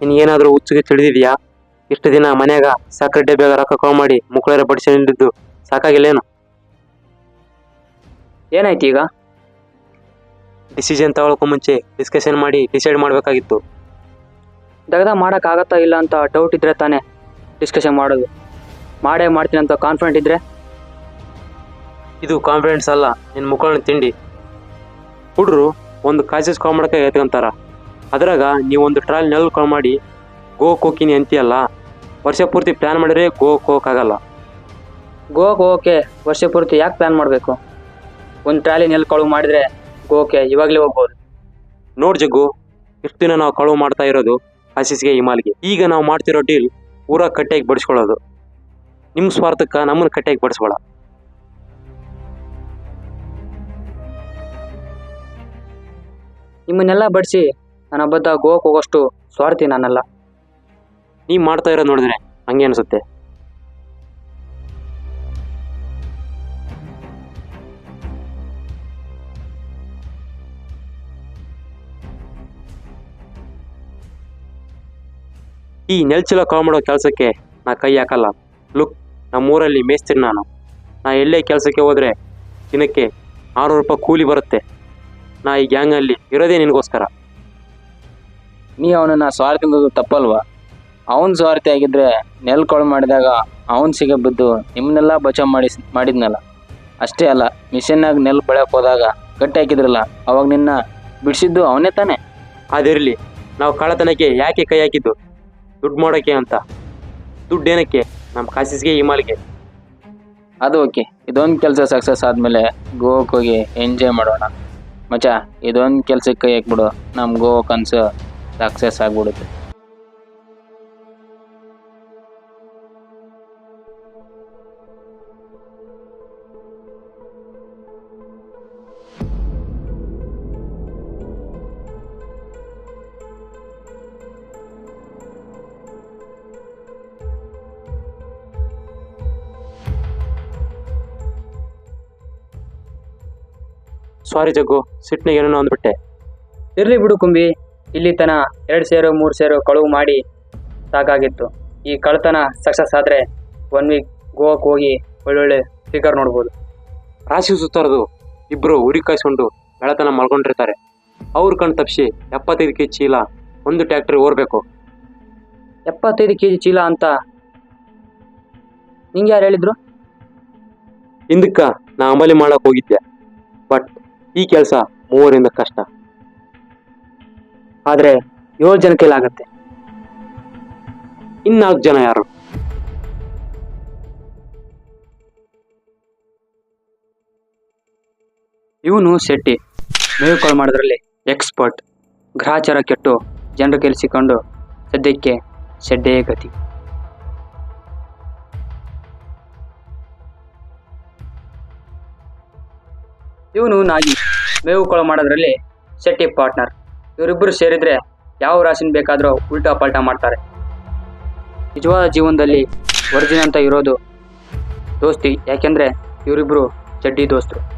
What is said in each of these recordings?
ನಿನಗೇನಾದ್ರೂ ಹುಚ್ಚಿಗೆ ತಿಳಿದಿದ್ಯಾ? ಇಷ್ಟು ದಿನ ಮನ್ಯಾಗ ಸಕ್ಕರೆ ಡಬ್ಬ್ಯಾಗ ರೊಕ್ಕ ಕಾಲ್ ಮಾಡಿ ಮುಕ್ಕಳರ ಬಡಿಸಿಕೊಂಡಿದ್ದು ಸಾಕಾಗಿಲ್ಲೇನು? ಏನಾಯ್ತು ಈಗ? ಡಿಸಿಷನ್ ತಗೊಳಕ್ಕೂ ಮುಂಚೆ ಡಿಸ್ಕಷನ್ ಮಾಡಿ ಡಿಸೈಡ್ ಮಾಡಬೇಕಾಗಿತ್ತು. ದಗದ ಮಾಡೋಕ್ಕಾಗತ್ತಾ ಇಲ್ಲ ಅಂತ ಡೌಟ್ ಇದ್ರೆ ತಾನೇ ಡಿಸ್ಕಷನ್ ಮಾಡೋದು. ಮಾಡೇ ಮಾಡ್ತೀನಿ ಅಂತ ಕಾನ್ಫಿಡೆಂಟ್ ಇದ್ರೆ? ಇದು ಕಾನ್ಫಿಡೆನ್ಸ್ ಅಲ್ಲ ನಿನ್ನ ಮುಕ್ಕಳನ್ನ ತಿಂಡಿ. ಹುಡ್ರು ಒಂದು ಕಾಸಿಸ್ ಕಾಲ್ ಮಾಡಕ್ಕೆ ಎತ್ಕೊಂತಾರ. ಅದ್ರಾಗ ನೀವೊಂದು ಟ್ರಾಲ್ ನೆಲ್ ಕಾಲ್ ಮಾಡಿ ಗೋಕ್ ಹೋಗ್ತೀನಿ ಅಂತೀಯಲ್ಲ ವರ್ಷ ಪೂರ್ತಿ ಪ್ಲಾನ್ ಮಾಡಿದ್ರೆ ಗೋಕ್ ಹೋಗಕ್ಕಾಗಲ್ಲ ಗೋವಾಗೆ ಓಕೆ ವರ್ಷ ಪೂರ್ತಿ ಯಾಕೆ ಪ್ಲ್ಯಾನ್ ಮಾಡಬೇಕು? ಒಂದು ಟ್ರಾಲಿ ನೆಲ್ ಕಳುವು ಮಾಡಿದ್ರೆ ಗೋಕೆ ಇವಾಗಲೇ ಹೋಗ್ಬೋದು. ನೋಡ್ ಜಗ್ಗು ಇಷ್ಟು ದಿನ ನಾವು ಕಳುವು ಮಾಡ್ತಾ ಇರೋದು ಆಸೀಸ್ಗೆ ಹಿಮಾಲ್ಗೆ. ಈಗ ನಾವು ಮಾಡ್ತಿರೋ ಡೀಲ್ ಊರ ಕಟ್ಟೆಗೆ ಬಡಿಸ್ಕೊಳ್ಳೋದು. ನಿಮ್ಮ ಸ್ವಾರ್ಥಕ್ಕೆ ನಮ್ಮನ್ನ ಕಟ್ಟೆಗೆ ಬಡಿಸ್ಬೇಡ. ನಿಮ್ಮನ್ನೆಲ್ಲ ಬಡಿಸಿ ನನ್ನ ಬದ್ಧ ಗೋವಾಕ್ಕೆ ಹೋಗೋಷ್ಟು ಸ್ವಾರ್ಥಿ ನಾನಲ್ಲ. ನೀ ಮಾಡ್ತಾ ಇರೋದು ನೋಡಿದ್ರೆ ಹಂಗೆ ಅನಿಸುತ್ತೆ. ಈ ನೆಲ್ಚಲ ಕಾಲ್ ಮಾಡೋ ಕೆಲಸಕ್ಕೆ ನಾ ಕೈ ಹಾಕಲ್ಲ. ಲುಕ್, ನಮ್ಮೂರಲ್ಲಿ ಮೇಸ್ತಿರಿ ನಾನು. ನಾ ಎಲ್ಲೇ ಕೆಲಸಕ್ಕೆ ಹೋದ್ರೆ ದಿನಕ್ಕೆ ಆರುನೂರು ರೂಪಾಯಿ ಕೂಲಿ ಬರುತ್ತೆ. ನಾ ಈ ಗ್ಯಾಂಗಲ್ಲಿ ಇರೋದೇ ನಿನಗೋಸ್ಕರ. ನೀ ಅವನನ್ನ ಸ್ವಾರ್ಥಿಂದು ತಪ್ಪಲ್ವಾ? ಅವನ್ ಸ್ವಾರ್ಥಿ ಆಗಿದ್ರೆ ನೆಲ್ ಕೊಳು ಮಾಡಿದಾಗ ಅವನ್ ಸಿಗ ಬಿದ್ದು ನಿಮ್ಮನ್ನೆಲ್ಲ ಬಚಾವ್ ಮಾಡಿ ಮಾಡಿದ್ನಲ್ಲ? ಅಷ್ಟೇ ಅಲ್ಲ ಮಿಷನ್ನಾಗ ನೆಲ್ ಬೆಳಕ್ ಹೋದಾಗ ಕಟ್ಟಿ ಹಾಕಿದ್ರಲ್ಲ ಅವಾಗ ನಿನ್ನ ಬಿಡಿಸಿದ್ದು ಅವನೇ ತಾನೆ? ಅದಿರಲಿ ನಾವು ಕಳತನಕ್ಕೆ ಯಾಕೆ ಕೈ ಹಾಕಿದ್ದು? ದುಡ್ಡು ಮಾಡೋಕೆ ಅಂತ. ದುಡ್ಡು ಏನಕ್ಕೆ? ನಮ್ಮ ಕಾಸಿಸ್ಗೆ ಹಿಮಾಲಿಗೆ ಅದು ಓಕೆ. ಇದೊಂದು ಕೆಲಸ ಸಕ್ಸಸ್ ಆದಮೇಲೆ ಗೋವಾಕ್ಕೆ ಹೋಗಿ ಎಂಜಾಯ್ ಮಾಡೋಣ. ಮಚ ಇದೊಂದು ಕೆಲ್ಸಕ್ಕೆ ಕೈ ಹಾಕ್ಬಿಡು. ನಮ್ಮ ಗೋವಾ ಕನಸು ಸಕ್ಸಸ್ ಆಗ್ಬಿಡುತ್ತೆ. ಸಾರಿ ಜಗ್ಗು ಸಿಟ್ನಿಗೆ ಏನೋ ಅಂದ್ಬಿಟ್ಟೆ ಇರ್ಲಿ ಬಿಡು ಕುಂಬಿ. ಇಲ್ಲಿ ತನ ಎರಡು ಸೇರು ಮೂರು ಸೇರು ಕಳುವು ಮಾಡಿ ಸಾಕಾಗಿತ್ತು. ಈ ಕಳ್ತನ ಸಕ್ಸಸ್ ಆದರೆ ಒನ್ ವೀಕ್ ಗೋವಾಕ್ಕೆ ಹೋಗಿ ಒಳ್ಳೊಳ್ಳೆ ಫಿಗರ್ ನೋಡ್ಬೋದು. ರಾಶಿ ಸುತ್ತಾರದು ಇಬ್ಬರು ಉರಿ ಕಾಯಿಸ್ಕೊಂಡು ಬೆಳತನ ಮಲ್ಕೊಂಡಿರ್ತಾರೆ. ಅವ್ರ ಕಣ್ ತಪ್ಪಿಸಿ ಎಪ್ಪತ್ತೈದು ಕೆ ಚೀಲ ಒಂದು ಟ್ಯಾಕ್ಟ್ರಿ ಓರ್ಬೇಕು. ಎಪ್ಪತ್ತೈದು ಕೆ ಜಿ ಚೀಲ ಅಂತ ನಿಂಗೆ ಯಾರು ಹೇಳಿದ್ರು? ಹಿಂದಕ್ಕ ನಾ ಅಮಲಿ ಮಾಡೋಕೆ ಹೋಗಿದ್ದೆ. ಬಟ್ ಈ ಕೆಲಸ ಮೂವರಿಂದ ಕಷ್ಟ. ಆದರೆ ಏಳು ಜನ ಕೈಲಾಗತ್ತೆ ಇನ್ನಾಲ್ಕು ಜನ ಯಾರು? ಇವನು ಶೆಟ್ಟಿ. ಮೇವು ಕಾಲ್ ಮಾಡೋದ್ರಲ್ಲಿ ಎಕ್ಸ್ಪರ್ಟ್ ಗ್ರಹಚಾರ ಕೆಟ್ಟು ಜನರು ಕೆಲಸಿಕೊಂಡು ಸದ್ಯಕ್ಕೆ ಶೆಡ್ಡೇ ಗತಿ. ಇವನು ನಾಗಿ. ಮೇವು ಕಾಳು ಮಾಡೋದ್ರಲ್ಲಿ ಶೆಟ್ಟಿ ಪಾರ್ಟ್ನರ್ ಇವರಿಬ್ಬರು ಸೇರಿದ್ರೆ ಯಾವ ರಾಶಿನ ಬೇಕಾದರೂ ಉಲ್ಟಾ ಪಲ್ಟಾ ಮಾಡ್ತಾರೆ. ನಿಜವಾದ ಜೀವನದಲ್ಲಿ ಒರಿಜಿನ್ ಅಂತ ಇರೋದು ದೋಸ್ತಿ. ಯಾಕೆಂದ್ರೆ ಇವರಿಬ್ಬರು ಚಡ್ಡಿ ದೋಸ್ತರು.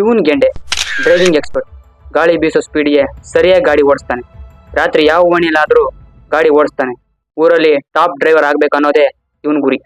ಇವನ್ ಗೆಂಡೆ. ಡ್ರೈವಿಂಗ್ ಎಕ್ಸ್ಪರ್ಟ್ ಗಾಳಿ ಬೀಸೋ ಸ್ಪೀಡಿಗೆ ಸರಿಯಾಗಿ ಗಾಡಿ ಓಡಿಸ್ತಾನೆ. ರಾತ್ರಿ ಯಾವ ಓಣಿಲಾದರೂ ಗಾಡಿ ಓಡಿಸ್ತಾನೆ. ಊರಲ್ಲಿ ಟಾಪ್ ಡ್ರೈವರ್ ಆಗ್ಬೇಕು ಅನ್ನೋದೇ ಇವನ್ ಗುರಿ.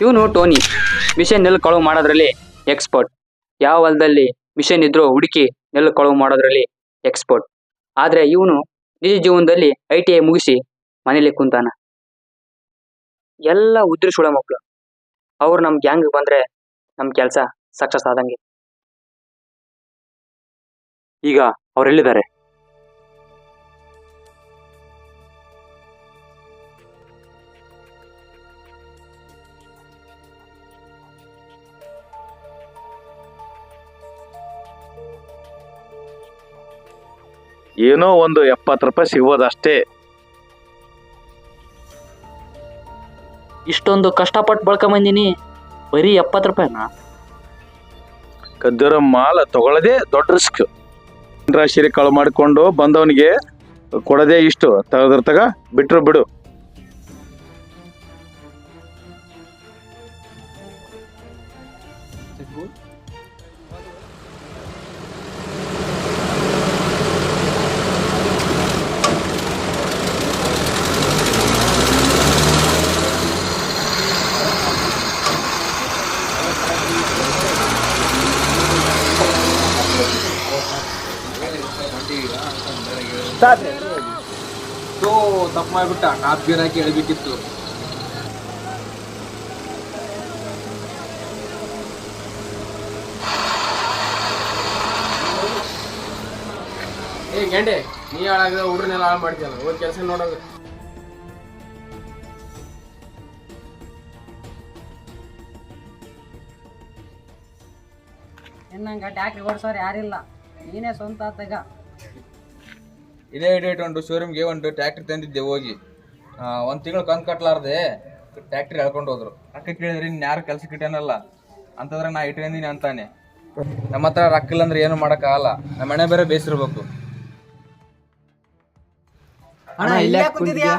ಇವನು ಟೋನಿ ಮಿಷನ್ ನೆಲ್ ಕಳುವು ಮಾಡೋದ್ರಲ್ಲಿ ಎಕ್ಸ್ಪರ್ಟ್ ಯಾವ ಹೊಲದಲ್ಲಿ ಮಿಷನ್ ಇದ್ರೂ ಹುಡುಕಿ ನೆಲ್ ಕಳುವು ಮಾಡೋದ್ರಲ್ಲಿ ಎಕ್ಸ್ಪರ್ಟ್ ಆದ್ರೆ ಇವನು ನಿಜ ಜೀವನದಲ್ಲಿ ಐ ಟಿ ಐ ಮುಗಿಸಿ ಮನೇಲಿ ಕುಂತಾನ. ಎಲ್ಲ ಉದ್ರಿ ಸುಳ ಮಕ್ಕಳು ಅವ್ರು ನಮ್ಮ ಗ್ಯಾಂಗ್ ಬಂದ್ರೆ ನಮ್ಮ ಕೆಲಸ ಸಕ್ಸಸ್ ಆದಂಗೆ. ಈಗ ಅವರೆಲ್ಲಿದ್ದಾರೆ ಏನೋ ಒಂದು ಎಪ್ಪತ್ತು ರೂಪಾಯಿ ಸಿಗ್ಬೋದಷ್ಟೇ. ಇಷ್ಟೊಂದು ಕಷ್ಟಪಟ್ಟು ಬಳ್ಕೊಂಬಂದಿನಿ ಬರೀ ಎಪ್ಪತ್ತು ರೂಪಾಯಿನಾ? ಕದ್ದಿರೋ ಮಾಲ ತಗೊಳ್ಳೋದೇ ದೊಡ್ಡ ರಿಸ್ಕ್. ರಾಶಿರಿ ಕಳು ಮಾಡಿಕೊಂಡು ಬಂದವನಿಗೆ ಕೊಡೋದೇ ಇಷ್ಟು. ತೆಗೆದ್ರ ತಗ ಬಿಟ್ರು ಬಿಡು. ತಪ್ಪು ಮಾಡ್ಬಿಟ್ಟ. ಟಾಪ್ ಗೇರ್ ಹಾಕಿ ಎಳಿಬೇಕಿತ್ತು. ಏ ಗಂಡೆ ನೀ ಹಾಳಾಗ ಹುಡ್ರನ್ನೆಲ್ಲ ಹಾಳು ಮಾಡ್ತೀಯಲ್ಲ? ಹೋಗಿ ಕೆಲಸ ನೋಡೋದು. ಇನ್ನಂಗ ಟ್ಯಾಕ್ರಿ ಓಡಿಸೋರು ಯಾರಿಲ್ಲ. ನೀನೇ ಸ್ವಂತ ತಗ ಇದೇ ಐಡಿಯಾ ಇಟ್ಕೊಂಡು ಶೋರೂಮ್ಗೆ ಒಂದು ಟ್ಯಾಕ್ಟ್ರಿ ತಂದಿದ್ದೆ ಹೋಗಿ. ಒಂದು ತಿಂಗಳು ಕಂತು ಕಟ್ಲಾರ್ದೆ ಟ್ಯಾಕ್ಟ್ರಿ ಹೇಳ್ಕೊಂಡು ಹೋದ್ರು. ರೊಕ್ಕ ಕೇಳಿದ್ರೆ ಇನ್ನು ಯಾರು ಕೆಲ್ಸಕ್ಕೆ ಇಟ್ಟೇನಲ್ಲ ಅಂತಂದ್ರೆ ನಾ ಇಟ್ಕೊಂಡಿನಿ ಅಂತಾನೆ. ನಮ್ಮ ಹತ್ರ ರೊಕ್ಕ ಇಲ್ಲ ಅಂದ್ರೆ ಏನು ಮಾಡೋಕ್ಕಾಗಲ್ಲ. ನಮ್ಮ ಮನೆ ಬೇರೆ ಬೇಸಿರ್ಬೇಕು. ಅಣ್ಣ ಇಲ್ಲೇ ಕುಂತಿದ್ಯಾ?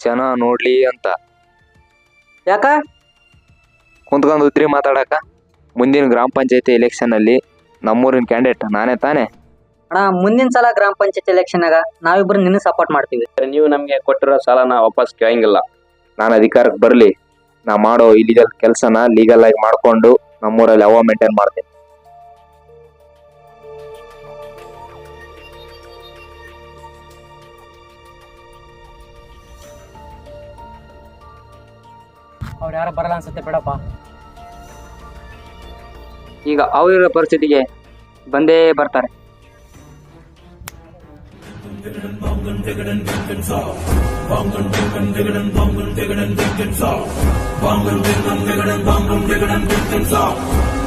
ಜನ ನೋಡ್ಲಿ ಅಂತ. ಯಾಕ? ಕುಂತ್ಕೊಂಡು ಉದ್ರಿ ಮಾತಾಡಕ. ಮುಂದಿನ ಗ್ರಾಮ ಪಂಚಾಯತಿ ಎಲೆಕ್ಷನ್ ಅಲ್ಲಿ ನಮ್ಮೂರಿನ ಕ್ಯಾಂಡಿಡೇಟ್ ನಾನೇ ತಾನೇ? ಅಣ್ಣ ಮುಂದಿನ ಸಲ ಗ್ರಾಮ ಪಂಚಾಯತ್ ಎಲೆಕ್ಷನ್ನಾಗ ನಾವಿಬ್ರು ನಿನ್ನ ಸಪೋರ್ಟ್ ಮಾಡ್ತೀವಿ. ನೀವು ನಮಗೆ ಕೊಟ್ಟಿರೋ ಸಾಲನ ವಾಪಸ್ ಕೇಳಂಗಿಲ್ಲ. ನಾನು ಅಧಿಕಾರಕ್ಕೆ ಬರಲಿ. ನಾ ಮಾಡೋ ಇಲಿಗಲ್ ಕೆಲಸನ ಲೀಗಲ್ ಆಗಿ ಮಾಡ್ಕೊಂಡು ನಮ್ಮೂರಲ್ಲಿ ಅವ ಮೇಂಟೈನ್ ಮಾಡ್ತೀನಿ. ಅವ್ರು ಯಾರು ಬರಲ್ಲ ಅನ್ಸುತ್ತೆ ಬೇಡಪ್ಪ. ಈಗ ಅವರಿರೋ ಪರಿಸ್ಥಿತಿಗೆ ಬಂದೇ ಬರ್ತಾರೆ. Bongen, diggin', dinkin' song. Bongen, diggin', diggin', bongen, diggin', dinkin' song. Bongen, diggin', diggin', bongen, diggin', dinkin' song.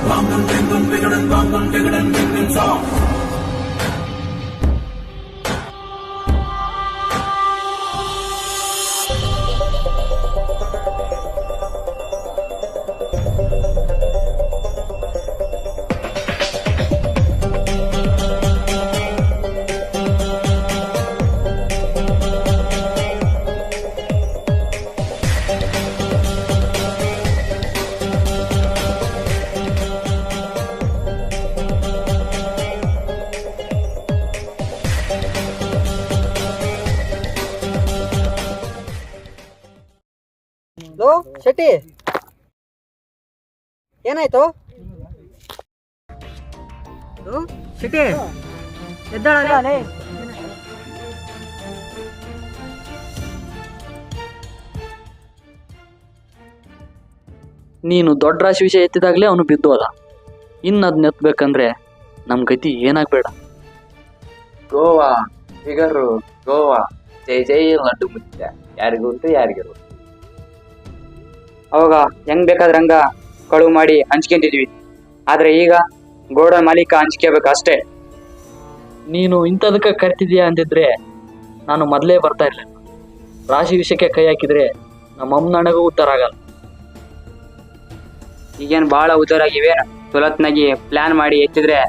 Bongen, diggin', diggin', bongen, diggin', dinkin' song. ಲೋ ಶೆಟ್ಟಿ? ಏನಾಯ್ತು? ಶೆಟ್ಟಿ ಎದ್ದಾಳೆ ನೀನು ದೊಡ್ಡ ರಾಶಿ ವಿಷಯ ಎತ್ತಿದಾಗಲೇ ಅವನು ಬಿದ್ದೋದ ಇನ್ನು ಅದನ್ನ ಎತ್ತಬೇಕಂದ್ರೆ ನಮ್ಮ ಗತಿ ಏನಾಗಬೇಡ. ಗೋವಾ ಫಿಗರು ಗೋವಾ. ಜೈ ಜೈ ಲಡ್ಡು ಮುಚ್ಚ ಯಾರಿಗೂ ಉಂಟು ಯಾರಿಗೂ ಅವಾಗ ಹೆಂಗ್ ಬೇಕಾದ್ರೆ ಹಂಗ ಕಳುವು ಮಾಡಿ ಹಂಚ್ಕೊಂತಿದ್ವಿ ಆದ್ರೆ ಈಗ ಗೋಡನ್ ಮಾಲೀಕ ಹಂಚ್ಕೋಬೇಕು ಅಷ್ಟೇ. ನೀನು ಇಂಥದಕ್ಕೆ ಕರ್ತಿದ್ಯಾ ಅಂದಿದ್ರೆ ನಾನು ಮೊದಲೇ ಬರ್ತಾ ಇರಲಿಲ್ಲ. ರಾಶಿ ವಿಷಯಕ್ಕೆ ಕೈ ಹಾಕಿದ್ರೆ ನಮ್ಮ ಅಮ್ಮನಣಗೂ ಉತ್ತರ ಆಗಲ್ಲ. ಈಗೇನು ಬಹಳ ಉದ್ದಾರಾಗಿವೆ ಸುಲತ್ನಾಗಿ ಪ್ಲಾನ್ ಮಾಡಿ ಎತ್ತಿದ್ರೆ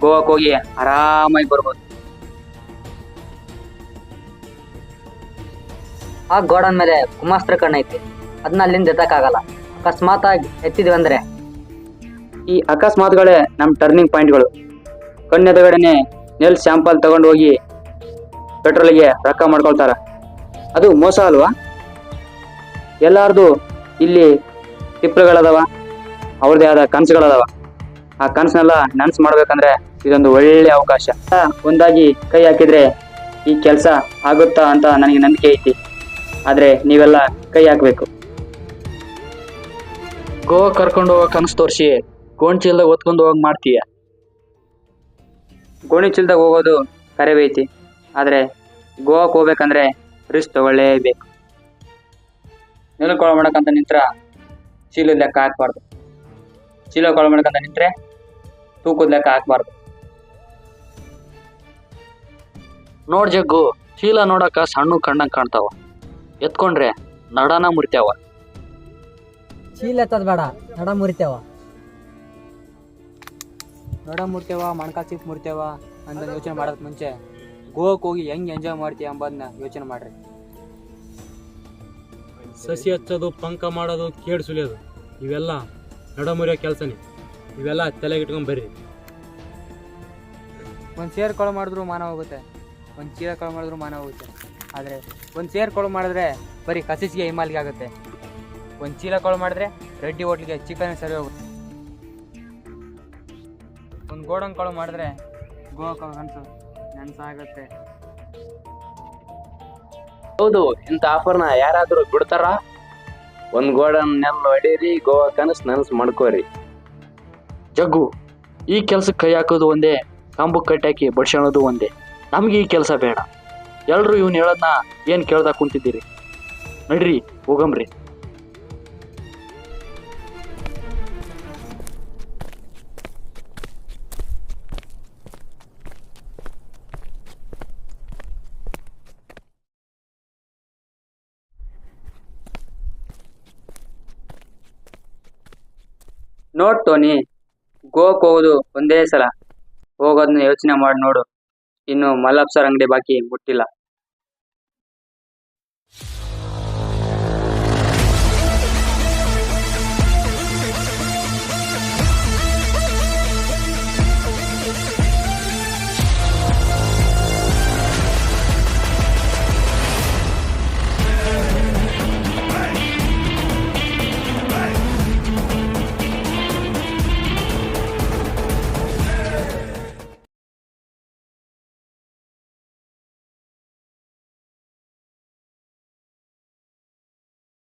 ಗೋವಾಕ್ ಹೋಗಿ ಆರಾಮಾಗಿ ಬರ್ಬೋದು. ಆ ಗೋಡನ್ ಮೇಲೆ ಕುಮಾಸ್ತ್ರ ಕಣ್ಣು ಐತಿ. ಅದನ್ನ ಅಲ್ಲಿಂದ ಎತ್ತಕ್ಕಾಗಲ್ಲ. ಅಕಸ್ಮಾತ್ ಆಗಿ ಎತ್ತಿದ್ವಿ ಅಂದ್ರೆ. ಈ ಅಕಸ್ಮಾತ್ಗಳೇ ನಮ್ಮ ಟರ್ನಿಂಗ್ ಪಾಯಿಂಟ್ಗಳು ಕಣ್ಣೆದುರುಗಡೆನೆ ನೆಲ್ ಸ್ಯಾಂಪಲ್ ತಗೊಂಡು ಹೋಗಿ ಪೆಟ್ರೋಲಿಗೆ ರೊಕ್ಕ ಮಾಡ್ಕೊಳ್ತಾರ. ಅದು ಮೋಸ ಅಲ್ವಾ? ಎಲ್ಲಾರ್ದು ಇಲ್ಲಿ ತಿಪ್ಪಲುಗಳದಾವ ಅವ್ರದೇ ಆದ ಕನಸುಗಳದಾವ. ಆ ಕನಸನ್ನೆಲ್ಲ ನನ್ಸ್ ಮಾಡ್ಬೇಕಂದ್ರೆ ಇದೊಂದು ಒಳ್ಳೆ ಅವಕಾಶ. ಒಂದಾಗಿ ಕೈ ಹಾಕಿದ್ರೆ ಈ ಕೆಲಸ ಆಗುತ್ತಾ ಅಂತ ನನಗೆ ನಂಬಿಕೆ ಐತಿ. ಆದ್ರೆ ನೀವೆಲ್ಲ ಕೈ ಹಾಕ್ಬೇಕು. ಗೋವಾ ಕರ್ಕೊಂಡು ಹೋಗೋ ಕನಸು ತೋರಿಸಿ. ಗೋಣಿ ಚೀಲದಾಗ ಹೊತ್ಕೊಂಡು ಹೋಗಕ್ ಮಾಡ್ತೀಯ. ಗೋಣಿ ಚೀಲದಾಗ ಹೋಗೋದು ಕರೆವೈತಿ ಆದ್ರೆ ಗೋವಾಕ್ ಹೋಗ್ಬೇಕಂದ್ರೆ ರಿಸ್ಕ್ ತಗೊಳ್ಳೇಬೇಕು. ನೆಲಕೊಳ ಮಾಡಕಂತ ನಿಂತ್ರ ಚೀಲದ ಲೆಕ್ಕ ಹಾಕ್ಬಾರ್ದು. ಚೀಲ ಕೊಳ ಮಾಡಕಂತ ನಿಂತ್ರೆ ತೂಕದ ಲೆಕ್ಕ ಹಾಕ್ಬಾರ್ದು. ನೋಡ್ ಜಗ್ಗು, ಚೀಲ ನೋಡಕ ಸಣ್ಣ ಕಣ್ಣಂಗ್ ಕಾಣ್ತಾವ. ಎತ್ಕೊಂಡ್ರೆ ನಡನ ಮುರಿತ್ಯಾವ ಚೀಲ ಎತ್ತದ ಬೇಡ ನಡ ಮುರಿತೇವ. ನಡ ಮುರ್ತೇವ ಮೊಣಕಾಲ್ ಚಿಪ್ ಮುರಿತೇವ ಅಂತ ಯೋಚನೆ ಮಾಡೋದ್ ಮುಂಚೆ. ಗೋವಾಕ್ ಹೋಗಿ ಹೆಂಗ್ ಎಂಜಾಯ್ ಮಾಡ್ತೀಯ ಅಂಬದನ್ನ ಯೋಚನೆ ಮಾಡ್ರಿ. ಸಸಿ ಹಚ್ಚೋದು ಪಂಕ ಮಾಡೋದು ಕೇಡ್ ಸುಲಿಯೋದು ಇವೆಲ್ಲ ನಡ ಮುರಿಯೋ ಕೆಲಸನೇ. ಇವೆಲ್ಲ ತಲೆಗಿಟ್ಕೊಂಡ್ ಬರ್ರಿ. ಒಂದು ಸೇರ್ ಕೊಳ ಮಾಡಿದ್ರು ಮಾನ ಹೋಗುತ್ತೆ. ಒಂದು ಚೀಲ ಕೊಳ ಮಾಡಿದ್ರು ಮಾನ ಹೋಗುತ್ತೆ. ಆದರೆ ಒಂದು ಸೇರ್ ಕೊಳ ಮಾಡಿದ್ರೆ ಬರೀ ಕಸಿಸಿಗೆ ಹಿಮಾಲಿಗೆ ಆಗುತ್ತೆ. ಒಂದು ಚೀಲ ಕಾಳು ಮಾಡಿದ್ರೆ ರೆಡ್ಡಿ ಹೋಟ್ಲಿಗೆ ಚಿಕನ್ ಸರಿ ಹೋಗುತ್ತೆ. ಒಂದು ಗೋಡನ್ ಕಾಳು ಮಾಡಿದ್ರೆ ಗೋವಾ ಕನಸು ನೆನಸಾಗುತ್ತೆ. ಹೌದು, ಇಂಥ ಆಫರ್ನ ಯಾರಾದರೂ ಬಿಡ್ತಾರ? ಒಂದು ಗೋಡನ್ ನೆಲ್ ಹೊಡೀರಿ, ಗೋವಾ ಕನಸು ನನಸು ಮಾಡ್ಕೋರಿ. ಜಗ್ಗು, ಈ ಕೆಲ್ಸಕ್ಕೆ ಕೈ ಹಾಕೋದು ಒಂದೇ, ಕಂಬು ಕಟ್ಟಾಕಿ ಬಡ್ಸೋಣದು ಒಂದೇ. ನಮ್ಗೆ ಈ ಕೆಲಸ ಬೇಡ. ಎಲ್ಲರೂ ಇವ್ನು ಹೇಳೋದನ್ನ ಏನು ಕೇಳ್ದಾ ಕುಂತಿದ್ದೀರಿ? ನಡ್ರಿ, ಹೋಗಮ್ರಿ. ನೋಡ್ ಟೋನಿ ಗೋಕ್ ಹೋಗೋದು ಒಂದೇ ಸಲ. ಹೋಗೋದನ್ನ ಯೋಚನೆ ಮಾಡಿ ನೋಡು. ಇನ್ನು ಮಲ್ಲಪ್ಪ ಸರ್ ಅಂಗಡಿ ಬಾಕಿ ಮುಟ್ಟಿಲ್ಲ.